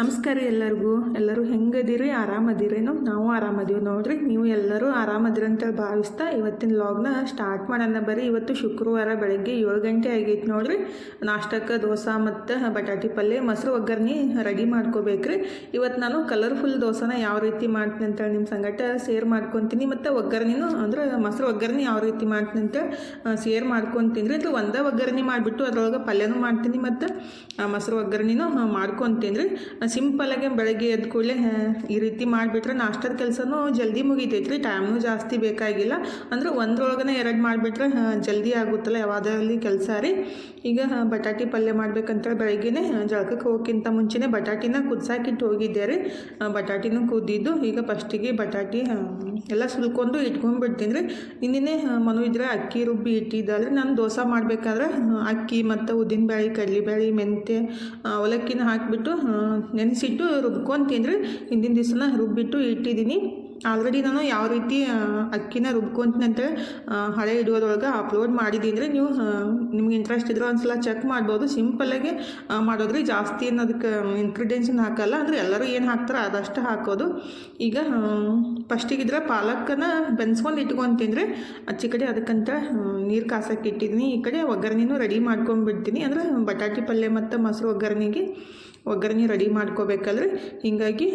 ನಮಸ್ಕಾರ ಎಲ್ಲರಿಗೂ. ಎಲ್ಲರೂ ಹೆಂಗದಿರಿ? ಆರಾಮದಿರೇನು ನಾವು ಆರಾಮದೀವಿ ನೋಡ್ರಿ. ನೀವು ಎಲ್ಲರೂ ಆರಾಮದಿರಿ ಅಂತೇಳಿ ಭಾವಿಸ್ತಾ ಇವತ್ತಿನ ಲಾಗ್ನ ಸ್ಟಾರ್ಟ್ ಮಾಡೋಣ ಬರೀ ಇವತ್ತು ಶುಕ್ರವಾರ ಬೆಳಗ್ಗೆ ಏಳು ಗಂಟೆ ಆಗೈತೆ ನೋಡ್ರಿ. ನಾಷ್ಟಕ್ಕೆ ದೋಸೆ ಮತ್ತು ಬಟಾಟಿ ಪಲ್ಯ, ಮೊಸರು, ಒಗ್ಗರ್ಣಿ ರೆಡಿ ಮಾಡ್ಕೋಬೇಕ್ರಿ. ಇವತ್ತು ನಾನು ಕಲರ್ಫುಲ್ ದೋಸೆನ ಯಾವ ರೀತಿ ಮಾಡ್ತೀನಿ ಅಂತೇಳಿ ನಿಮ್ಮ ಸಂಗಟ ಶೇರ್ ಮಾಡ್ಕೊತೀನಿ. ಮತ್ತು ಒಗ್ಗರ್ಣಿನೂ ಅಂದ್ರೆ ಮೊಸರು, ಒಗ್ಗರ್ಣಿ ಯಾವ ರೀತಿ ಮಾಡ್ತೀನಿ ಅಂತೇಳಿ ಶೇರ್ ಮಾಡ್ಕೊತೀನಿ ರೀ. ಇದು ಒಂದೇ ಒಗ್ಗರ್ಣಿ ಮಾಡಿಬಿಟ್ಟು ಅದರೊಳಗೆ ಪಲ್ಯನೂ ಮಾಡ್ತೀನಿ ಮತ್ತು ಮೊಸರು, ಒಗ್ಗರ್ಣಿನೂ ಮಾಡ್ಕೊತೀನಿ ರೀ. ಸಿಂಪಲಾಗೆ ಬೆಳಗ್ಗೆ ಎದ್ದ ಕೂಡಲೇ ಈ ರೀತಿ ಮಾಡಿಬಿಟ್ರೆ ನಾಷ್ಟದ ಕೆಲಸನೂ ಜಲ್ದಿ ಮುಗಿತೈತೆ ರೀ ಟೈಮ್ನೂ ಜಾಸ್ತಿ ಬೇಕಾಗಿಲ್ಲ. ಅಂದ್ರೆ ಒಂದ್ರೊಳಗೇ ಎರಡು ಮಾಡಿಬಿಟ್ರೆ ಜಲ್ದಿ ಆಗುತ್ತಲ್ಲ ಯಾವಾಗಲಿ ಕೆಲಸ ರೀ. ಈಗ ಬಟಾಟಿ ಪಲ್ಯ ಮಾಡ್ಬೇಕಂತೇಳಿ ಬೆಳಗ್ಗೆನೆ ಜಳಕಕ್ಕೆ ಹೋಗೋಕ್ಕಿಂತ ಮುಂಚೆನೇ ಬಟಾಟಿನ ಕುದ್ಸಾಕಿಟ್ಟು ಹೋಗಿದ್ದೆ ರೀ. ಬಟಾಟಿನೂ ಕುದ್ದಿದ್ದು, ಈಗ ಫಸ್ಟಿಗೆ ಬಟಾಟಿ ಎಲ್ಲ ಸುಲ್ಕೊಂಡು ಇಟ್ಕೊಂಡ್ಬಿಡ್ತೀನಿ ರೀ. ನಿನ್ನೆ ಮನು ಇದ್ರೆ ಅಕ್ಕಿ ರುಬ್ಬಿ ಇಟ್ಟಿದ್ದಾದ್ರೆ ನಾನು ದೋಸೆ ಮಾಡಬೇಕಾದ್ರೆ ಅಕ್ಕಿ ಮತ್ತು ಉದ್ದಿನಬೇಳೆ, ಕಡಲೆಬೇಳೆ, ಮೆಂತ್ಯ ಅವಲಕ್ಕಿನ ಹಾಕಿಬಿಟ್ಟು ನೆನೆಸಿಟ್ಟು ರುಬ್ಕೊತೀನಿ ಹಿಂದಿನ ದಿವಸನ ರುಬ್ಬಿಟ್ಟು ಇಟ್ಟಿದ್ದೀನಿ ಆಲ್ರೆಡಿ ನಾನು ಯಾವ ರೀತಿ ಅಕ್ಕಿನ ರುಬ್ಕೊಂತೀನಿ ಅಂತೇಳಿ ಹಳೆ ಇಡೋದ್ರೊಳಗೆ ಅಪ್ಲೋಡ್ ಮಾಡಿದ್ದೀನಿ ರೀ ನೀವು ನಿಮ್ಗೆ ಇಂಟ್ರೆಸ್ಟ್ ಇದ್ರೆ ಒಂದ್ಸಲ ಚೆಕ್ ಮಾಡ್ಬೋದು. ಸಿಂಪಲ್ಲಾಗಿ ಮಾಡೋದ್ರಿ. ಜಾಸ್ತಿ ಅನ್ನೋದಕ್ಕೆ ಅದಕ್ಕೆ ಇಂಗ್ರೀಡಿಯೆಂಟ್ಸನ್ನ ಹಾಕಲ್ಲ. ಅಂದರೆ ಎಲ್ಲರೂ ಏನು ಹಾಕ್ತಾರೆ ಅದಷ್ಟು ಹಾಕೋದು. ಈಗ ಫಸ್ಟಿಗಿದ್ರೆ ಪಾಲಕನ ಬೆನ್ಸ್ಕೊಂಡು ಇಟ್ಕೊತೀನಿ ರೀ ಅಚ್ಚಿ ಕಡೆ ಅದಕ್ಕಂತ ನೀರು ಕಾಸಕ್ಕೆ ಇಟ್ಟಿದ್ದೀನಿ ಈ ಕಡೆ ಒಗ್ಗರಣೆನೂ ರೆಡಿ ಮಾಡ್ಕೊಂಡ್ಬಿಡ್ತೀನಿ. ಅಂದರೆ ಬಟಾಟಿ ಪಲ್ಯ ಮತ್ತು ಮೊಸರು ಒಗ್ಗರಣೆಗೆ. ಒಗ್ಗರಣೆ ರೆಡಿ ಮಾಡ್ಕೋಬೇಕಲ್ರಿ? ಹೀಗಾಗಿ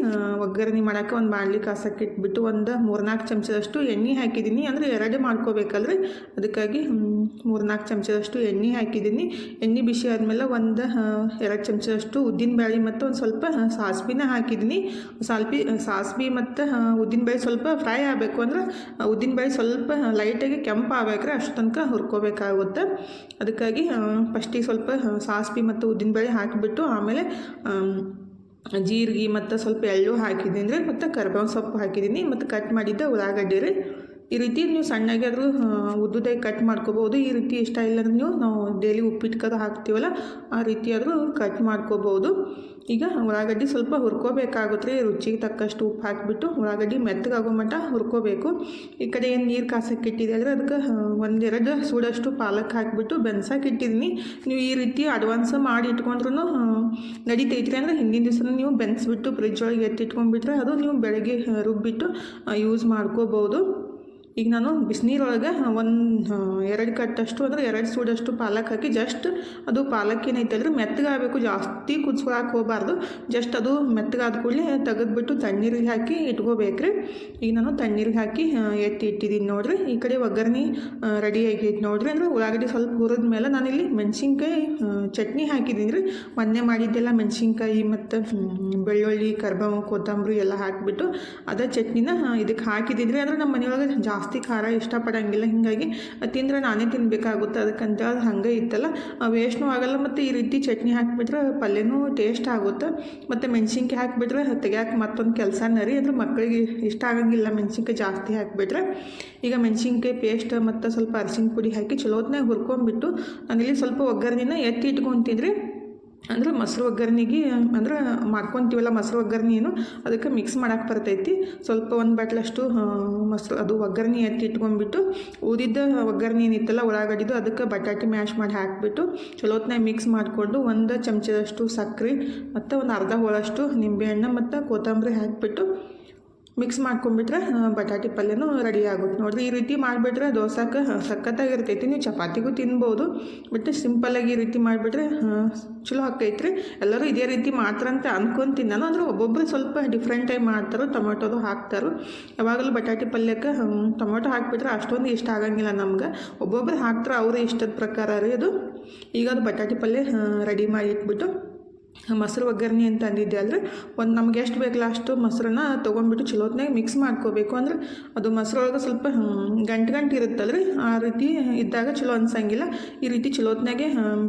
ಒಗ್ಗರಣಿ ಒಗ್ಗರಣೆ ಮಾಡೋಕೆ ಒಂದು ಬಾಣಲಿ ಕಾಸಕ್ಕೆ ಇಟ್ಬಿಟ್ಟು ಒಂದು ಮೂರ್ನಾಲ್ಕು ಚಮಚದಷ್ಟು ಎಣ್ಣೆ ಹಾಕಿದ್ದೀನಿ. ಅಂದರೆ ಎರಡು ಮಾಡ್ಕೋಬೇಕಲ್ರಿ? ಅದಕ್ಕಾಗಿ ಮೂರ್ನಾಲ್ಕು ಚಮಚದಷ್ಟು ಎಣ್ಣೆ ಹಾಕಿದ್ದೀನಿ. ಎಣ್ಣೆ ಬಿಸಿ ಆದಮೇಲೆ ಒಂದು ಎರಡು ಚಮಚದಷ್ಟು ಉದ್ದಿನಬೇಳೆ ಮತ್ತು ಒಂದು ಸ್ವಲ್ಪ ಸಾಸ್ಬಿನ ಹಾಕಿದ್ದೀನಿ. ಸಾಲ್ಪಿ ಸಾಸ್ಬಿ ಮತ್ತು ಉದ್ದಿನಬೇಳೆ ಸ್ವಲ್ಪ ಫ್ರೈ ಆಗಬೇಕು ಅಂದ್ರೆ ಉದ್ದಿನಬೇಳೆ ಸ್ವಲ್ಪ ಲೈಟಾಗಿ ಕೆಂಪು ಆಗ್ಬೇಕ್ರೆ ಅಷ್ಟು ತನಕ ಹುರ್ಕೋಬೇಕಾಗುತ್ತೆ. ಅದಕ್ಕಾಗಿ ಫಸ್ಟಿಗೆ ಸ್ವಲ್ಪ ಸಾಸ್ವಿ ಮತ್ತು ಉದ್ದಿನಬೇಳೆ ಹಾಕಿಬಿಟ್ಟು ಆಮೇಲೆ ಆಮ್, ಜೀರಿಗೆ ಮತ್ತು ಸ್ವಲ್ಪ ಎಳ್ಳು ಹಾಕಿದ್ದೀನಿ ರೀ ಮತ್ತು ಕರ್ಬೇವಿನ ಸೊಪ್ಪು ಹಾಕಿದ್ದೀನಿ. ಮತ್ತು ಕಟ್ ಮಾಡಿದ್ದ ಉಳ್ಳಾಗಡ್ಡಿ ರೀ. ಈ ರೀತಿ ನೀವು ಸಣ್ಣಗೆ ಆದರೂ ಉದ್ದುದಾಗಿ ಕಟ್ ಮಾಡ್ಕೋಬೋದು ಈ ರೀತಿ ಇಷ್ಟ ಇಲ್ಲಾಂದ್ರೆ ನೀವು, ನಾವು ಡೈಲಿ ಉಪ್ಪಿಟ್ಕದ ಹಾಕ್ತೀವಲ್ಲ, ಆ ರೀತಿ ಆದರೂ ಕಟ್ ಮಾಡ್ಕೋಬೋದು ಈಗ ಉಳ್ಳಾಗಡ್ಡಿ ಸ್ವಲ್ಪ ಹುರ್ಕೋಬೇಕಾಗುತ್ತೆ. ರುಚಿಗೆ ತಕ್ಕಷ್ಟು ಉಪ್ಪು ಹಾಕಿಬಿಟ್ಟು ಉಳ್ಳಾಗಡ್ಡಿ ಮೆತ್ತಗಾಗೋ ಮಟ್ಟ ಹುರ್ಕೋಬೇಕು. ಈ ಕಡೆ ಏನು ನೀರು ಕಾಸಕ್ಕೆ ಇಟ್ಟಿದೆ ಅಂದರೆ, ಅದಕ್ಕೆ ಒಂದೆರಡು ಸೂಡಷ್ಟು ಪಾಲಕ್ ಹಾಕಿಬಿಟ್ಟು ಬೆನ್ಸಕ್ಕೆ ಇಟ್ಟಿದ್ದೀನಿ. ನೀವು ಈ ರೀತಿ ಅಡ್ವಾನ್ಸ್ ಮಾಡಿ ಇಟ್ಕೊಂಡ್ರೂ ನಡೀತೈತ್ರಿ ಅಂದರೆ ಹಿಂದಿನ ದಿವಸ ನೀವು ಬೆನ್ಸ್ಬಿಟ್ಟು ಫ್ರಿಜ್ ಒಳಗೆ ಎತ್ತಿಟ್ಕೊಂಡ್ಬಿಟ್ರೆ ಅದು ನೀವು ಬೆಳಗ್ಗೆ ರುಬ್ಬಿಟ್ಟು ಯೂಸ್ ಮಾಡ್ಕೋಬೋದು ಈಗ ನಾನು ಬಿಸಿನೀರೊಳಗೆ ಒಂದು ಎರಡು ಕಟ್ಟಷ್ಟು ಅಂದರೆ ಎರಡು ಸೂಡಷ್ಟು ಪಾಲಕ್ ಹಾಕಿ ಜಸ್ಟ್ ಅದು ಪಾಲಕ್ ಏನೈತಲ್ರಿ ಮೆತ್ತಗಾಗಬೇಕು ಜಾಸ್ತಿ ಕುದಿಸ್ಕೊಳಕ್ಕೆ ಹೋಗಬಾರ್ದು. ಜಸ್ಟ್ ಅದು ಮೆತ್ತಗಾದ ಕೂಡಲೇ ತೆಗೆದ್ಬಿಟ್ಟು ತಣ್ಣೀರಿಗೆ ಹಾಕಿ ಇಟ್ಕೋಬೇಕ್ರಿ. ಈಗ ನಾನು ತಣ್ಣೀರಿಗೆ ಹಾಕಿ ಎತ್ತಿ ಇಟ್ಟಿದ್ದೀನಿ ನೋಡಿರಿ. ಈ ಕಡೆ ಒಗ್ಗರಣೆ ರೆಡಿ ಆಗೈತೆ ನೋಡಿರಿ. ಅಂದರೆ ಉಳ್ಳಾಗಡ್ಡಿ ಸ್ವಲ್ಪ ಹುರಿದ ಮೇಲೆ ನಾನಿಲ್ಲಿ ಮೆಣಸಿನ್ಕಾಯಿ ಚಟ್ನಿ ಹಾಕಿದ್ದೀನಿ ರೀ. ಮೊನ್ನೆ ಮಾಡಿದ್ದೆಲ್ಲ ಮೆಣಸಿನ್ಕಾಯಿ ಮತ್ತು ಬೆಳ್ಳುಳ್ಳಿ, ಕರ್ಬಾವು, ಕೊತ್ತಂಬರಿ ಎಲ್ಲ ಹಾಕಿಬಿಟ್ಟು ಅದೇ ಚಟ್ನಿನ ಇದಕ್ಕೆ ಹಾಕಿದ್ದೀನಿ ರೀ ಅಂದ್ರೆ ನಮ್ಮ ಮನೆಯೊಳಗೆ ಜಾಸ್ತಿ ಖಾರ ಇಷ್ಟಪಡೋಂಗಿಲ್ಲ. ಹೀಗಾಗಿ ತಿಂದರೆ ನಾನೇ ತಿನ್ನಬೇಕಾಗುತ್ತೆ ಅದಕ್ಕಂತ ಅದು ಹಂಗೆ ಇತ್ತಲ್ಲ. ವೇಸ್ಟ್ನೂ ಆಗಲ್ಲ ಮತ್ತು ಈ ರೀತಿ ಚಟ್ನಿ ಹಾಕಿಬಿಟ್ರೆ ಪಲ್ಯನೂ ಟೇಸ್ಟ್ ಆಗುತ್ತೆ. ಮತ್ತು ಮೆಣಸಿನ್ಕಾಯಿ ಹಾಕಿಬಿಟ್ರೆ ತೆಗ್ಯಾಕೆ ಮತ್ತೊಂದು ಕೆಲಸನೇ ನರಿ. ಅಂದ್ರೆ ಮಕ್ಕಳಿಗೆ ಇಷ್ಟ ಆಗಂಗಿಲ್ಲ ಮೆಣಸಿನ್ಕಾಯಿ ಜಾಸ್ತಿ ಹಾಕಿಬಿಟ್ರೆ. ಈಗ ಮೆಣಸಿನ್ಕಾಯಿ ಪೇಸ್ಟ್ ಮತ್ತು ಸ್ವಲ್ಪ ಅರಿಶಿನ ಪುಡಿ ಹಾಕಿ ಚಲೋತ್ನಾಗ ಹುರ್ಕೊಂಡ್ಬಿಟ್ಟು, ನಾನಿಲ್ಲಿ ಸ್ವಲ್ಪ ಒಗ್ಗರಣೆನ ಎತ್ತಿ ಇಟ್ಕೊತೀನಿ ಅಂದ್ರೆ ಮೊಸರು ಒಗ್ಗರ್ನಿಗೆ ಅಂದ್ರೆ ಮಾಡ್ಕೊತೀವಲ್ಲ ಮೊಸರು ಏನು, ಅದಕ್ಕೆ ಮಿಕ್ಸ್ ಮಾಡಕ್ಕೆ ಬರ್ತೈತಿ. ಸ್ವಲ್ಪ ಒಂದು ಬಾಟ್ಲಷ್ಟು ಮೊಸರು, ಅದು ಒಗ್ಗರಣೆ ಎತ್ತಿ ಇಟ್ಕೊಂಡ್ಬಿಟ್ಟು, ಊದಿದ್ದ ಒಗ್ಗರಣೆ ಏನಿತ್ತಲ್ಲ ಉಳ್ಳಾಗಡ್ಡಿದು, ಅದಕ್ಕೆ ಬಟಾಟೆ ಮ್ಯಾಶ್ ಮಾಡಿ ಹಾಕಿಬಿಟ್ಟು, ಚಲೋತ್ನಾಗ ಮಿಕ್ಸ್ ಮಾಡಿಕೊಂಡು ಒಂದು ಚಮಚದಷ್ಟು ಸಕ್ಕರೆ ಮತ್ತು ಒಂದು ಅರ್ಧ ಹೋಳಷ್ಟು ನಿಂಬೆಹಣ್ಣು ಮತ್ತು ಕೊತ್ತಂಬರಿ ಹಾಕಿಬಿಟ್ಟು ಮಿಕ್ಸ್ ಮಾಡ್ಕೊಂಡ್ಬಿಟ್ರೆ ಬಟಾಟಿ ಪಲ್ಯನೂ ರೆಡಿ ಆಗುತ್ತೆ. ನೋಡಿರಿ, ಈ ರೀತಿ ಮಾಡಿಬಿಟ್ರೆ ದೋಸೆಗೆ ಸಖತ್ತಾಗಿರ್ತೈತಿ. ನೀವು ಚಪಾತಿಗೂ ತಿನ್ಬೋದು ಬಟ್ ಸಿಂಪಲ್ಲಾಗಿ ಈ ರೀತಿ ಮಾಡಿಬಿಟ್ರೆ ಚಲೋ ಆಕೈತ್ರಿ ಎಲ್ಲರೂ ಇದೇ ರೀತಿ ಮಾತ್ರ ಅಂತ ಅನ್ಕೊಂತೀನಿ ನಾನು ಅಂದ್ರೆ ಒಬ್ಬೊಬ್ಬರು ಸ್ವಲ್ಪ ಡಿಫ್ರೆಂಟಾಗಿ ಮಾಡ್ತಾರೋ, ಟೊಮೆಟೋದು ಹಾಕ್ತಾರೆ. ಯಾವಾಗಲೂ ಬಟಾಟಿ ಪಲ್ಯಕ್ಕೆ ಟೊಮೆಟೊ ಹಾಕಿಬಿಟ್ರೆ ಅಷ್ಟೊಂದು ಇಷ್ಟ ಆಗಂಗಿಲ್ಲ ನಮ್ಗೆ. ಒಬ್ಬೊಬ್ರು ಹಾಕ್ತಾರೆ ಅವ್ರ ಇಷ್ಟದ ಪ್ರಕಾರ ರೀ ಅದು. ಈಗ ಅದು ಬಟಾಟಿ ಪಲ್ಯ ರೆಡಿ ಮಾಡಿ ಇಟ್ಬಿಟ್ಟು ಮೊಸರು ಒಗ್ಗರಣೆ ಅಂತ ಅಂದಿದ್ದೆ ಅಲ್ರಿ ಒಂದು ನಮ್ಗೆ ಎಷ್ಟು ಬೇಕಲ್ಲ ಅಷ್ಟು ಮೊಸರನ್ನ ತೊಗೊಂಡ್ಬಿಟ್ಟು ಚಲೋತ್ನಾಗ ಮಿಕ್ಸ್ ಮಾಡ್ಕೋಬೇಕು ಅಂದ್ರೆ ಅದು ಮೊಸರೊಳಗೆ ಸ್ವಲ್ಪ ಗಂಟು ಗಂಟು ಇರುತ್ತಲ್ರಿ? ಆ ರೀತಿ ಇದ್ದಾಗ ಚಲೋ ಅನ್ಸಂಗಿಲ್ಲ. ಈ ರೀತಿ ಚಲೋತ್ನಾಗೆ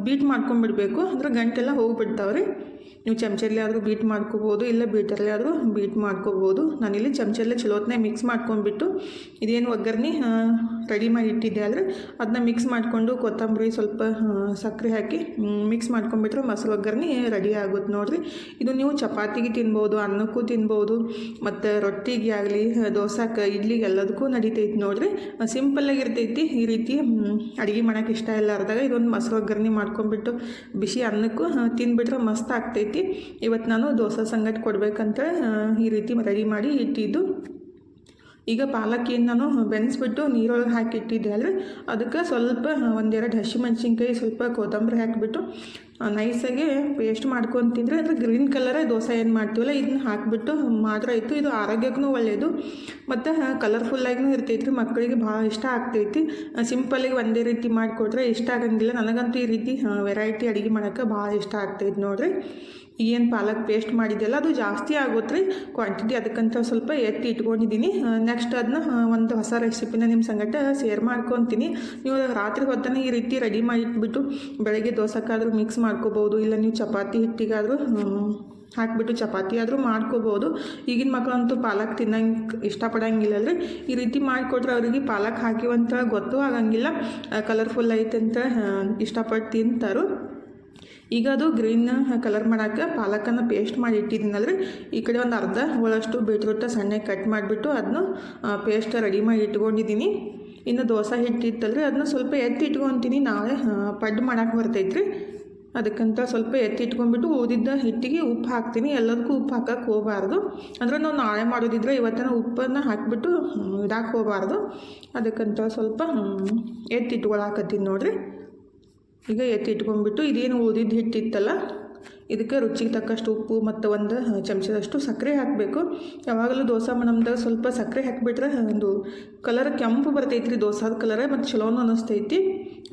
ಬೀಟ್ ಮಾಡ್ಕೊಂಡ್ಬಿಡ್ಬೇಕು. ಅಂದ್ರೆ ಗಂಟೆಲ್ಲ ಹೋಗ್ಬಿಡ್ತಾವ್ರಿ. ನೀವು ಚಮಚಲ್ಲಿ ಆದರೂ ಬೀಟ್ ಮಾಡ್ಕೋಬೋದು, ಇಲ್ಲ ಬೀಟರಲ್ಲಿ ಆದರೂ ಬೀಟ್ ಮಾಡ್ಕೋಬೋದು. ನಾನಿಲ್ಲಿ ಚಮಚಲ್ಲೇ ಚಲೋತ್ನಾಗ ಮಿಕ್ಸ್ ಮಾಡ್ಕೊಂಡ್ಬಿಟ್ಟು ಇದೇನು ಒಗ್ಗರಣೆ ರೆಡಿ ಮಾಡಿ ಇಟ್ಟಿದ್ದೆ ಆದರೆ ಅದನ್ನ ಮಿಕ್ಸ್ ಮಾಡಿಕೊಂಡು ಕೊತ್ತಂಬರಿ ಸ್ವಲ್ಪ ಸಕ್ಕರೆ ಹಾಕಿ ಮಿಕ್ಸ್ ಮಾಡ್ಕೊಂಡ್ಬಿಟ್ರೆ ಮೊಸರು ಒಗ್ಗರಣೆ ರೆಡಿ ಆಗುತ್ತೆ ನೋಡಿರಿ. ಇದು ನೀವು ಚಪಾತಿಗೆ ತಿನ್ಬೋದು, ಅನ್ನಕ್ಕೂ ತಿನ್ಬೋದು, ಮತ್ತು ರೊಟ್ಟಿಗೆ ಆಗಲಿ ದೋಸೆಗೆ ಇಡ್ಲಿಗೆ ಎಲ್ಲದಕ್ಕೂ ನಡಿತೈತಿ ನೋಡಿರಿ. ಸಿಂಪಲ್ಲಾಗಿರ್ತೈತಿ ಈ ರೀತಿ ಅಡುಗೆ ಮಾಡೋಕೆ ಇಷ್ಟ ಇಲ್ಲಾರ್ದಾಗ ಇದೊಂದು ಮೊಸರು ಒಗ್ಗರಣೆ ಮಾಡ್ಕೊಂಡ್ಬಿಟ್ಟು ಬಿಸಿ ಅನ್ನಕ್ಕೂ ತಿನ್ಬಿಟ್ರೆ ಮಸ್ತ್ ಆಗ್ತೈತಿ. ಇವತ್ತು ನಾನು ದೋಸೆ ಸಂಗಟ್ ಕೊಡಬೇಕಂತ ಈ ರೀತಿ ರೆಡಿ ಮಾಡಿ ಇಟ್ಟಿದ್ದು. ಈಗ ಪಾಲಕ್ಕಿಯನ್ನು ನಾನು ಬೆನ್ಸ್ಬಿಟ್ಟು ನೀರೊಳಗೆ ಹಾಕಿಟ್ಟಿದ್ದೆ ಅಲ್ರಿ ಅದಕ್ಕೆ ಸ್ವಲ್ಪ ಒಂದೆರಡು ಹಸಿಮೆಣ್ಸಿನ್ಕಾಯಿ ಸ್ವಲ್ಪ ಕೊತ್ತಂಬರಿ ಹಾಕಿಬಿಟ್ಟು ನೈಸಾಗಿ ಪೇಸ್ಟ್ ಮಾಡ್ಕೊಂಡು ತಿಂದರೆ ಅಂದರೆ ಗ್ರೀನ್ ಕಲರೇ ದೋಸೆ ಏನು ಮಾಡ್ತೀವಲ್ಲ, ಇದನ್ನ ಹಾಕಿಬಿಟ್ಟು ಮಾತ್ರ ಆಯಿತು. ಇದು ಆರೋಗ್ಯಕ್ಕೂ ಒಳ್ಳೆಯದು ಮತ್ತು ಕಲರ್ಫುಲ್ಲಾಗಿನೂ ಇರ್ತೈತಿ ಮಕ್ಕಳಿಗೆ ಭಾಳ ಇಷ್ಟ ಆಗ್ತೈತಿ. ಸಿಂಪಲ್ಲಾಗಿ ಒಂದೇ ರೀತಿ ಮಾಡಿಕೊಟ್ರೆ ಇಷ್ಟ ಆಗಂಗಿಲ್ಲ. ನನಗಂತೂ ಈ ರೀತಿ ವೆರೈಟಿ ಅಡುಗೆ ಮಾಡೋಕ್ಕೆ ಭಾಳ ಇಷ್ಟ ಆಗ್ತೈತಿ ನೋಡಿರಿ. ಏನು ಪಾಲಕ್ ಪೇಸ್ಟ್ ಮಾಡಿದ್ದೆಲ್ಲ ಅದು ಜಾಸ್ತಿ ಆಗುತ್ತೆ ರೀ ಕ್ವಾಂಟಿಟಿ ಅದಕ್ಕಂತ ಸ್ವಲ್ಪ ಎತ್ತಿ ಇಟ್ಕೊಂಡಿದ್ದೀನಿ. ನೆಕ್ಸ್ಟ್ ಅದನ್ನ ಒಂದು ಹೊಸ ರೆಸಿಪಿನ ನಿಮ್ಮ ಸಂಗಟ ಶೇರ್ ಮಾಡ್ಕೊತೀನಿ. ನೀವು ರಾತ್ರಿ ಹೊತ್ತನೇ ಈ ರೀತಿ ರೆಡಿ ಮಾಡಿಟ್ಬಿಟ್ಟು ಬೆಳಗ್ಗೆ ದೋಸಕ್ಕಾದರೂ ಮಿಕ್ಸ್ ಮಾಡ್ಕೋಬೋದು, ಇಲ್ಲ ನೀವು ಚಪಾತಿ ಹಿಟ್ಟಿಗಾದರೂ ಹಾಕಿಬಿಟ್ಟು ಚಪಾತಿ ಆದರೂ ಮಾಡ್ಕೋಬೋದು. ಈಗಿನ ಮಕ್ಕಳಂತೂ ಪಾಲಕ್ ತಿನ್ನಂಗೆ ಇಷ್ಟಪಡಂಗಿಲ್ಲ ಅಲ್ರಿ ಈ ರೀತಿ ಮಾಡಿಕೊಟ್ರೆ ಅವರಿಗೆ ಪಾಲಕ್ ಹಾಕಿವಂತ ಗೊತ್ತೂ ಆಗಂಗಿಲ್ಲ. ಕಲರ್ಫುಲ್ ಐತೆ ಅಂತ ಇಷ್ಟಪಟ್ಟು ತಿಂತಾರು. ಈಗ ಅದು ಗ್ರೀನ್ ಕಲರ್ ಮಾಡೋಕೆ ಪಾಲಕನ್ನು ಪೇಸ್ಟ್ ಮಾಡಿ ಇಟ್ಟಿದ್ದೀನಲ್ರಿ ಈ ಕಡೆ ಒಂದು ಅರ್ಧ ಹೋಳಷ್ಟು ಬೀಟ್ರೂಟ ಸಣ್ಣಗೆ ಕಟ್ ಮಾಡಿಬಿಟ್ಟು ಅದನ್ನು ಪೇಸ್ಟ್ ರೆಡಿ ಮಾಡಿ ಇಟ್ಕೊಂಡಿದ್ದೀನಿ. ಇನ್ನು ದೋಸೆ ಹಿಟ್ಟು ಇತ್ತಲ್ರಿ ಅದನ್ನ ಸ್ವಲ್ಪ ಎತ್ತಿ ಇಟ್ಕೊತೀನಿ. ನಾಳೆ ಪಡ್ ಮಾಡಕ್ಕೆ ಬರ್ತೈತ್ರಿ. ಅದಕ್ಕಂತ ಸ್ವಲ್ಪ ಎತ್ತಿ ಇಟ್ಕೊಂಡ್ಬಿಟ್ಟು ಊದಿದ್ದ ಹಿಟ್ಟಿಗೆ ಉಪ್ಪು ಹಾಕ್ತೀನಿ. ಎಲ್ಲದಕ್ಕೂ ಉಪ್ಪು ಹಾಕಕ್ಕೆ ಹೋಗಬಾರ್ದು. ಅಂದರೆ ನಾವು ನಾಳೆ ಮಾಡೋದಿದ್ರೆ ಇವತ್ತಿನ ಉಪ್ಪನ್ನು ಹಾಕಿಬಿಟ್ಟು ಇಡಕ್ಕೆ ಹೋಗಬಾರ್ದು. ಅದಕ್ಕಂತ ಸ್ವಲ್ಪ ಎತ್ತಿಟ್ಕೊಳಕತ್ತೀನಿ ನೋಡಿರಿ. ಈಗ ಎತ್ತಿ ಇಟ್ಕೊಂಡ್ಬಿಟ್ಟು ಇದೇನು ಉಳಿದಿದ್ದು ಹಿಟ್ಟಿತ್ತಲ್ಲ, ಇದಕ್ಕೆ ರುಚಿಗೆ ತಕ್ಕಷ್ಟು ಉಪ್ಪು ಮತ್ತು ಒಂದು ಚಮಚದಷ್ಟು ಸಕ್ಕರೆ ಹಾಕಬೇಕು. ಯಾವಾಗಲೂ ದೋಸೆ ನಮ್ದಾಗ ಸ್ವಲ್ಪ ಸಕ್ಕರೆ ಹಾಕಿಬಿಟ್ರೆ ಒಂದು ಕಲರ್ ಕೆಂಪು ಬರ್ತೈತಿ ರೀ ದೋಸಾದ ಕಲರ್ ಮತ್ತು ಚಲೋನು ಅನ್ನಿಸ್ತೈತಿ.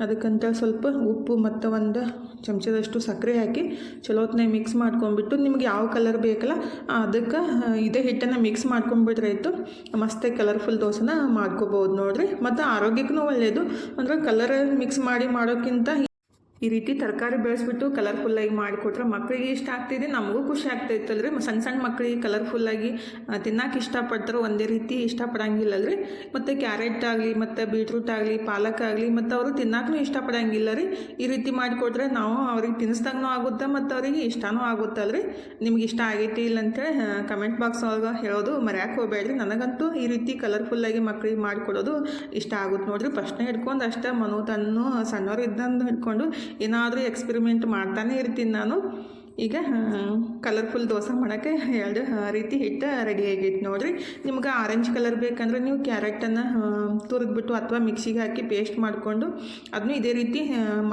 ಅದಕ್ಕಂತ ಸ್ವಲ್ಪ ಉಪ್ಪು ಮತ್ತು ಒಂದು ಚಮಚದಷ್ಟು ಸಕ್ಕರೆ ಹಾಕಿ ಚಲೋತ್ನಾಗ ಮಿಕ್ಸ್ ಮಾಡ್ಕೊಂಡ್ಬಿಟ್ಟು ನಿಮ್ಗೆ ಯಾವ ಕಲರ್ ಬೇಕಲ್ಲ ಅದಕ್ಕೆ ಇದೇ ಹಿಟ್ಟನ್ನು ಮಿಕ್ಸ್ ಮಾಡ್ಕೊಂಡ್ಬಿಟ್ರೆ ಆಯಿತು. ಮಸ್ತಾಗಿ ಕಲರ್ಫುಲ್ ದೋಸೆನ ಮಾಡ್ಕೋಬೋದು ನೋಡಿರಿ. ಮತ್ತು ಆರೋಗ್ಯಕ್ಕೂ ಒಳ್ಳೆಯದು ಅಂದರೆ ಕಲರ್ ಮಿಕ್ಸ್ ಮಾಡಿ ಮಾಡೋಕ್ಕಿಂತ ಈ ರೀತಿ ತರಕಾರಿ ಬೆಳೆಸ್ಬಿಟ್ಟು ಕಲರ್ಫುಲ್ಲಾಗಿ ಮಾಡಿಕೊಟ್ರೆ ಮಕ್ಕಳಿಗೆ ಇಷ್ಟ ಆಗ್ತಿದೆ, ನಮಗೂ ಖುಷಿ ಆಗ್ತೈತಲ್ರಿ ಸಣ್ಣ ಸಣ್ಣ ಮಕ್ಕಳಿಗೆ ಕಲರ್ಫುಲ್ಲಾಗಿ ತಿನ್ನಕ್ಕೆ ಇಷ್ಟಪಡ್ತಾರೆ ಒಂದೇ ರೀತಿ ಇಷ್ಟಪಡಂಗಿಲ್ಲಲ್ರಿ ಮತ್ತು ಕ್ಯಾರೆಟ್ ಆಗಲಿ, ಮತ್ತು ಬೀಟ್ರೂಟ್ ಆಗಲಿ, ಪಾಲಕ್ ಆಗಲಿ, ಮತ್ತು ಅವರು ತಿನ್ನಕ್ಕೂ ಇಷ್ಟಪಡಂಗಿಲ್ಲ ರೀ. ಈ ರೀತಿ ಮಾಡಿಕೊಟ್ರೆ ನಾವು ಅವ್ರಿಗೆ ತಿನ್ನಿಸ್ದಂಗೂ ಆಗುತ್ತೆ ಮತ್ತು ಅವರಿಗೆ ಇಷ್ಟನೂ ಆಗುತ್ತಲ್ರಿ ನಿಮ್ಗೆ ಇಷ್ಟ ಆಗೈತಿ ಇಲ್ಲ ಅಂತೇಳಿ ಕಮೆಂಟ್ ಬಾಕ್ಸ್ ಒಳಗೆ ಹೇಳೋದು ಮರ್ಯಾಕೆ ಹೋಗ್ಬೇಡ್ರಿ. ನನಗಂತೂ ಈ ರೀತಿ ಕಲರ್ಫುಲ್ಲಾಗಿ ಮಕ್ಕಳಿಗೆ ಮಾಡಿಕೊಡೋದು ಇಷ್ಟ ಆಗುತ್ತೆ ನೋಡ್ರಿ. ಪ್ರಶ್ನೆ ಹಿಡ್ಕೊಂಡು ಅಷ್ಟೇ ಮನು ತನ್ನು ಸಣ್ಣವ್ರು ಇದ್ದಂದು ಹಿಡ್ಕೊಂಡು ಏನಾದರೂ ಎಕ್ಸ್ಪೆರಿಮೆಂಟ್ ಮಾಡ್ತಾನೆ ಇರ್ತೀನಿ ನಾನು. ಈಗ ಕಲರ್ಫುಲ್ ದೋಸೆ ಮಾಡೋಕ್ಕೆ ಎರಡು ರೀತಿ ಹಿಟ್ಟು ರೆಡಿ ಆಗೈತೆ ನೋಡಿರಿ. ನಿಮ್ಗೆ ಆರೆಂಜ್ ಕಲರ್ ಬೇಕಂದ್ರೆ ನೀವು ಕ್ಯಾರೆಟನ್ನು ತುರಿದ್ಬಿಟ್ಟು ಅಥವಾ ಮಿಕ್ಸಿಗೆ ಹಾಕಿ ಪೇಸ್ಟ್ ಮಾಡಿಕೊಂಡು ಅದನ್ನು ಇದೇ ರೀತಿ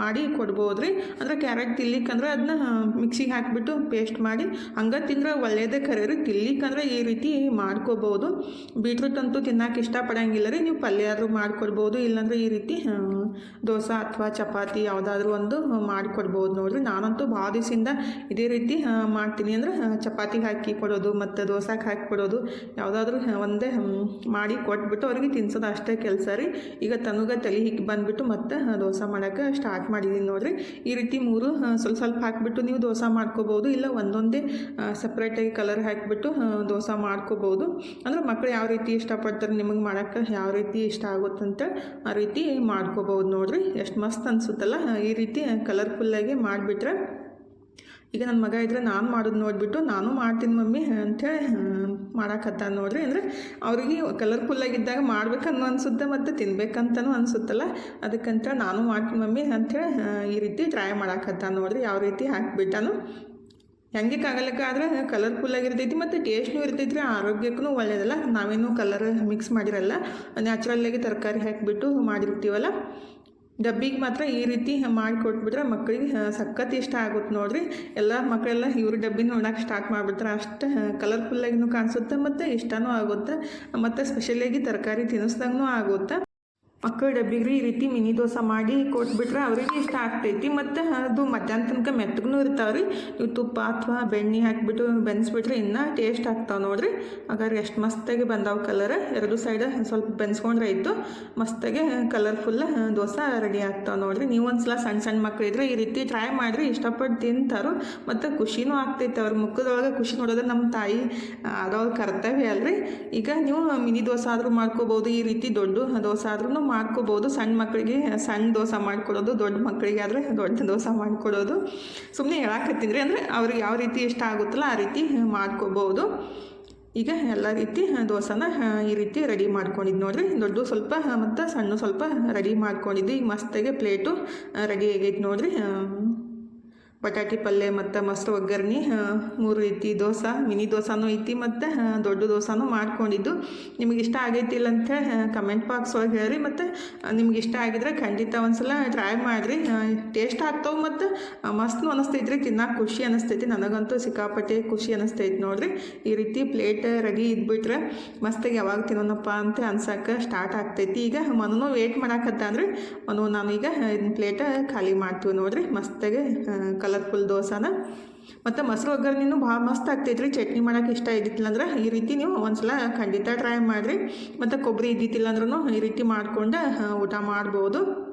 ಮಾಡಿ ಕೊಡ್ಬೋದು ರೀ ಅಂದರೆ ಕ್ಯಾರೆಟ್ ತಿನ್ಲಿಕ್ಕಂದ್ರೆ ಅದನ್ನ ಮಿಕ್ಸಿಗೆ ಹಾಕಿಬಿಟ್ಟು ಪೇಸ್ಟ್ ಮಾಡಿ ಹಂಗೆ ತಿಂದ್ರೆ ಒಳ್ಳೆಯದೇ ಖರೆ ರೀ ತಿನ್ಲಿಕ್ಕಂದ್ರೆ ಈ ರೀತಿ ಮಾಡ್ಕೋಬೋದು. ಬೀಟ್ರೂಟ್ ಅಂತೂ ತಿನ್ನಕ್ಕೆ ಇಷ್ಟಪಡಂಗಿಲ್ಲ ರೀ. ನೀವು ಪಲ್ಯ ಆದರೂ ಮಾಡಿಕೊಡ್ಬೋದು. ಇಲ್ಲಾಂದ್ರೆ ಈ ರೀತಿ ದೋಸೆ ಅಥವಾ ಚಪಾತಿ ಯಾವುದಾದ್ರೂ ಒಂದು ಮಾಡಿಕೊಡ್ಬೋದು ನೋಡಿರಿ. ನಾನಂತೂ ಭಾಳ ದಿವಸದಿಂದ ಇದೇ ರೀತಿ ಮಾಡ್ತೀನಿ ಅಂದ್ರೆ ಚಪಾತಿಗೆ ಹಾಕಿ ಕೊಡೋದು ಮತ್ತು ದೋಸೆಗೆ ಹಾಕಿ ಕೊಡೋದು ಯಾವುದಾದ್ರೂ ಒಂದೇ ಮಾಡಿ ಕೊಟ್ಬಿಟ್ಟು ಅವ್ರಿಗೆ ತಿನ್ಸೋದು ಅಷ್ಟೇ ಕೆಲಸ ರೀ. ಈಗ ತನಗ ತಲೆ ಹಿಕ್ಕಿ ಬಂದುಬಿಟ್ಟು ಮತ್ತೆ ದೋಸೆ ಮಾಡೋಕ್ಕೆ ಸ್ಟಾರ್ಟ್ ಮಾಡಿದ್ದೀನಿ ನೋಡಿರಿ. ಈ ರೀತಿ ಮೂರು ಸ್ವಲ್ಪ ಸ್ವಲ್ಪ ಹಾಕಿಬಿಟ್ಟು ನೀವು ದೋಸೆ ಮಾಡ್ಕೋಬೋದು. ಇಲ್ಲ ಒಂದೊಂದೇ ಸಪ್ರೇಟಾಗಿ ಕಲರ್ ಹಾಕಿಬಿಟ್ಟು ದೋಸೆ ಮಾಡ್ಕೋಬೋದು. ಅಂದ್ರೆ ಮಕ್ಕಳು ಯಾವ ರೀತಿ ಇಷ್ಟಪಡ್ತಾರೆ, ನಿಮಗೆ ಮಾಡೋಕ್ಕೆ ಯಾವ ರೀತಿ ಇಷ್ಟ ಆಗುತ್ತಂತ ಆ ರೀತಿ ಮಾಡ್ಕೋಬೋದು. ನೋಡಿರಿ. ಎಷ್ಟು ಮಸ್ತ್ ಅನಿಸುತ್ತಲ್ಲ. ಈ ರೀತಿ ಕಲರ್ಫುಲ್ಲಾಗಿ ಮಾಡಿಬಿಟ್ರೆ. ಈಗ ನನ್ನ ಮಗ ಇದ್ರೆ ನಾನು ಮಾಡೋದು ನೋಡಿಬಿಟ್ಟು, ನಾನು ಮಾಡ್ತೀನಿ ಮಮ್ಮಿ ಅಂಥೇಳಿ ಮಾಡಾಕತ್ತ ನೋಡ್ರಿ. ಅಂದರೆ ಅವ್ರಿಗೆ ಕಲರ್ಫುಲ್ಲಾಗಿದ್ದಾಗ ಮಾಡ್ಬೇಕನ್ನೋ ಅನಿಸುತ್ತೆ ಮತ್ತು ತಿನ್ಬೇಕಂತನೂ ಅನಿಸುತ್ತಲ್ಲ. ಅದಕ್ಕಂತ ನಾನು ಮಾಡ್ತೀನಿ ಮಮ್ಮಿ ಅಂಥೇಳಿ ಈ ರೀತಿ ಟ್ರೈ ಮಾಡಾಕತ್ತ ನೋಡ್ರಿ. ಯಾವ ರೀತಿ ಹಾಕಿಬಿಟ್ಟನು. ಹೆಂಗೆ ಕಲರ್ಫುಲ್ಲಾಗಿ ಇರ್ತೈತಿ ಮತ್ತು ಟೇಸ್ಟ್ನೂ ಇರ್ತೈತಿ ರೀ ಆರೋಗ್ಯಕ್ಕೂ ಒಳ್ಳೆಯದಲ್ಲ ನಾವೇನು ಕಲರ್ ಮಿಕ್ಸ್ ಮಾಡಿರಲ್ಲ. ನ್ಯಾಚುರಲ್ಲಾಗಿ ತರಕಾರಿ ಹಾಕಿಬಿಟ್ಟು ಮಾಡಿರ್ತೀವಲ್ಲ. ಡಬ್ಬಿಗೆ ಮಾತ್ರ ಈ ರೀತಿ ಮಾಡಿಕೊಟ್ಬಿಟ್ರೆ ಮಕ್ಕಳಿಗೆ ಸಖತ್ ಇಷ್ಟ ಆಗುತ್ತೆ ನೋಡ್ರಿ. ಎಲ್ಲ ಮಕ್ಕಳೆಲ್ಲ ಇವ್ರ ಡಬ್ಬಿ ನೋಡೋಕೆ ಸ್ಟಾರ್ಟ್ ಮಾಡಿಬಿಡ್ತಾರೆ ಅಷ್ಟು ಕಲರ್ಫುಲ್ಲಾಗಿನೂ ಕಾಣಿಸುತ್ತೆ ಮತ್ತು ಇಷ್ಟನೂ ಆಗುತ್ತೆ. ಮತ್ತು ಸ್ಪೆಷಲಿಯಾಗಿ ತರಕಾರಿ ತಿನ್ನಿಸ್ದಂಗೂ ಆಗುತ್ತೆ. ಮಕ್ಕಳ ಡಬ್ಬಿಗೆ ಈ ರೀತಿ ಮಿನಿ ದೋಸೆ ಮಾಡಿ ಕೊಟ್ಬಿಟ್ರೆ ಅವರಿಗೆ ಇಷ್ಟ ಆಗ್ತೈತಿ. ಮತ್ತು ಅದು ಮಧ್ಯಾಹ್ನ ತನಕ ಮೆತ್ತಗೂ ಇರ್ತಾವೆ ರೀ ನೀವು ತುಪ್ಪ ಅಥವಾ ಬೆಣ್ಣೆ ಹಾಕಿಬಿಟ್ಟು ಬೆನ್ಸ್ಬಿಟ್ರೆ ಇನ್ನೂ ಟೇಸ್ಟ್ ಆಗ್ತಾವೆ ನೋಡಿರಿ. ಹಾಗಾದ್ರೆ ಎಷ್ಟು ಮಸ್ತಾಗಿ ಬಂದಾವೆ ಕಲರ್ ಎರಡು ಸೈಡ್ ಸ್ವಲ್ಪ ಬೆನ್ಸ್ಕೊಂಡ್ರೆ ಆಯಿತು ಮಸ್ತಾಗಿ ಕಲರ್ಫುಲ್ ದೋಸೆ ರೆಡಿ ಆಗ್ತಾವೆ ನೋಡಿರಿ. ನೀವು ಒಂದ್ಸಲ ಸಣ್ಣ ಸಣ್ಣ ಮಕ್ಕಳು ಇದ್ರೆ ಈ ರೀತಿ ಟ್ರೈ ಮಾಡಿರಿ. ಇಷ್ಟಪಟ್ಟು ತಿಂತಾರೋ. ಮತ್ತು ಖುಷಿನೂ ಆಗ್ತೈತೆ ಅವ್ರ ಮುಖದೊಳಗೆ ಖುಷಿ ನೋಡೋದ್ರೆ ನಮ್ಮ ತಾಯಿ ಅದವ್ರ ಕರ್ತವ್ಯ ಅಲ್ರಿ. ಈಗ ನೀವು ಮಿನಿ ದೋಸೆ ಆದರೂ ಮಾಡ್ಕೋಬೋದು. ಈ ರೀತಿ ದೊಡ್ಡ ದೋಸೆ ಆದ್ರೂ ಮಾಡ್ಕೋಬೋದು. ಸಣ್ಣ ಮಕ್ಕಳಿಗೆ ಸಣ್ಣ ದೋಸೆ ಮಾಡಿಕೊಡೋದು, ದೊಡ್ಡ ಮಕ್ಕಳಿಗೆ ಆದರೆ ದೊಡ್ಡ ದೋಸೆ ಮಾಡಿಕೊಡೋದು. ಸುಮ್ಮನೆ ಹೇಳಾಕತ್ತೀನಿ ಅಂದರೆ ಅವ್ರಿಗೆ ಯಾವ ರೀತಿ ಇಷ್ಟ ಆಗುತ್ತಲ್ಲ ಆ ರೀತಿ ಮಾಡ್ಕೋಬೋದು. ಈಗ ಎಲ್ಲ ರೀತಿ ದೋಸೆನ ಈ ರೀತಿ ರೆಡಿ ಮಾಡ್ಕೊಂಡಿದ್ದು ನೋಡಿರಿ. ದೊಡ್ಡ ಸ್ವಲ್ಪ ಮತ್ತು ಸಣ್ಣ ಸ್ವಲ್ಪ ರೆಡಿ ಮಾಡ್ಕೊಂಡಿದ್ದು. ಈಗ ಮಸ್ತಾಗೆ ಪ್ಲೇಟು ರೆಡಿ ಆಗೈತೆ ನೋಡಿರಿ. ಬಟಾಟಿ ಪಲ್ಯ ಮತ್ತು ಮೊಸರು ಒಗ್ಗರಣೆ ಮೂರು ರೀತಿ ದೋಸೆ, ಮಿನಿ ದೋಸಾನು ಐತಿ ಮತ್ತು ದೊಡ್ಡ ದೋಸೆನೂ ಮಾಡ್ಕೊಂಡಿದ್ದು. ನಿಮಗೆ ಇಷ್ಟ ಆಗೈತಿಲ್ಲ ಅಂತ ಕಮೆಂಟ್ ಬಾಕ್ಸ್ ಒಳಗೆ ಹೇಳಿರಿ. ಮತ್ತು ನಿಮ್ಗೆ ಇಷ್ಟ ಆಗಿದ್ರೆ ಖಂಡಿತ ಒಂದ್ಸಲ ಟ್ರೈ ಮಾಡಿರಿ. ಟೇಸ್ಟ್ ಆಗ್ತವೆ ಮತ್ತು ಮಸ್ತ್ನು ಅನಿಸ್ತೈತ್ರಿ, ತಿನ್ನೋಕೆ ಖುಷಿ ಅನಿಸ್ತೈತಿ. ನನಗಂತೂ ಸಿಕ್ಕಾಪಟ್ಟೆ ಖುಷಿ ಅನಿಸ್ತೈತಿ ನೋಡಿರಿ. ಈ ರೀತಿ ಪ್ಲೇಟ್ ರೆಡಿ ಇದ್ಬಿಟ್ರೆ ಮಸ್ತಾಗಿ ಯಾವಾಗ ತಿನ್ನೋಣಪ್ಪ ಅಂತ ಅನ್ಸಕ್ಕೆ ಸ್ಟಾರ್ಟ್ ಆಗ್ತೈತಿ. ಈಗ ಮನೂ ವೇಟ್ ಮಾಡಾಕತ್ತ ಅಂದ್ರೆ ಮನು, ನಾನು ಈಗ ಇದನ್ನ ಪ್ಲೇಟ್ ಖಾಲಿ ಮಾಡ್ತೀವಿ ನೋಡಿರಿ. ಮಸ್ತಾಗೆ ಕಲರ್ಫುಲ್ ದೋಸಾನ. ಮತ್ತು ಮೊಸರು ಒಗ್ಗರಣೆನೂ ಭಾಳ ಮಸ್ತ್ ಆಗ್ತೈತ್ರಿ. ಚಟ್ನಿ ಮಾಡೋಕೆ ಇಷ್ಟ ಇದ್ದಿತ್ತಿಲ್ಲ ಅಂದ್ರೆ ಈ ರೀತಿ ನೀವು ಒಂದ್ಸಲ ಖಂಡಿತ ಟ್ರೈ ಮಾಡಿರಿ. ಮತ್ತು ಕೊಬ್ಬರಿ ಇದ್ದಿತ್ತಿಲ್ಲ ಅಂದ್ರೂ ಈ ರೀತಿ ಮಾಡಿಕೊಂಡು ಊಟ ಮಾಡ್ಬೋದು.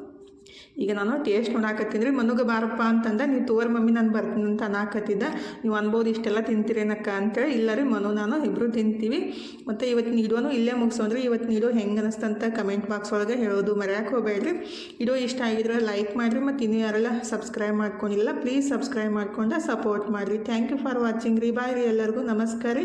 ಈಗ ನಾನು ಟೇಸ್ಟ್ ನೋಡಾಕತ್ತೀನಿ ರೀ. ಮನುಗೆ ಬಾರಪ್ಪ ಅಂತಂದ, ನೀವು ತೋರ್ ಮಮ್ಮಿ ನಾನು ಬರ್ತೀನಿ ಅಂತ ಅನ್ನಾಕತ್ತಿದ್ದ ನೀವು ಅನ್ಬೋದು ಇಷ್ಟೆಲ್ಲ ತಿಂತೀರೇನಕ್ಕ ಅಂತೇಳಿ. ಇಲ್ಲ ರೀ, ಮನು ನಾನು ಇಬ್ಬರು ತಿಂತೀವಿ. ಮತ್ತು ಇವತ್ತು ನೀಡುವನು ಇಲ್ಲೇ ಮುಗಿಸೋದ್ರಿ ಇವತ್ತು ನೀಡು ಹೆಂಗೆ ಅನಿಸ್ತಂತ ಕಮೆಂಟ್ ಬಾಕ್ಸ್ ಒಳಗೆ ಹೇಳೋದು ಮರ್ಯಾಕೆ ಹೋಗಬೇಡ್ರಿ. ಇಡೋ ಇಷ್ಟ ಆಗಿದ್ರೆ ಲೈಕ್ ಮಾಡಿರಿ. ಮತ್ತು ಇನ್ನೂ ಯಾರೆಲ್ಲ ಸಬ್ಸ್ಕ್ರೈಬ್ ಮಾಡ್ಕೊಂಡಿಲ್ಲ ಪ್ಲೀಸ್ ಸಬ್ಸ್ಕ್ರೈಬ್ ಮಾಡ್ಕೊಂಡು ಸಪೋರ್ಟ್ ಮಾಡಿರಿ. ಥ್ಯಾಂಕ್ ಯು ಫಾರ್ ವಾಚಿಂಗ್ ರೀ. ಬಾಯ್ ರೀ ಎಲ್ಲರಿಗೂ. ನಮಸ್ಕಾರ ರೀ.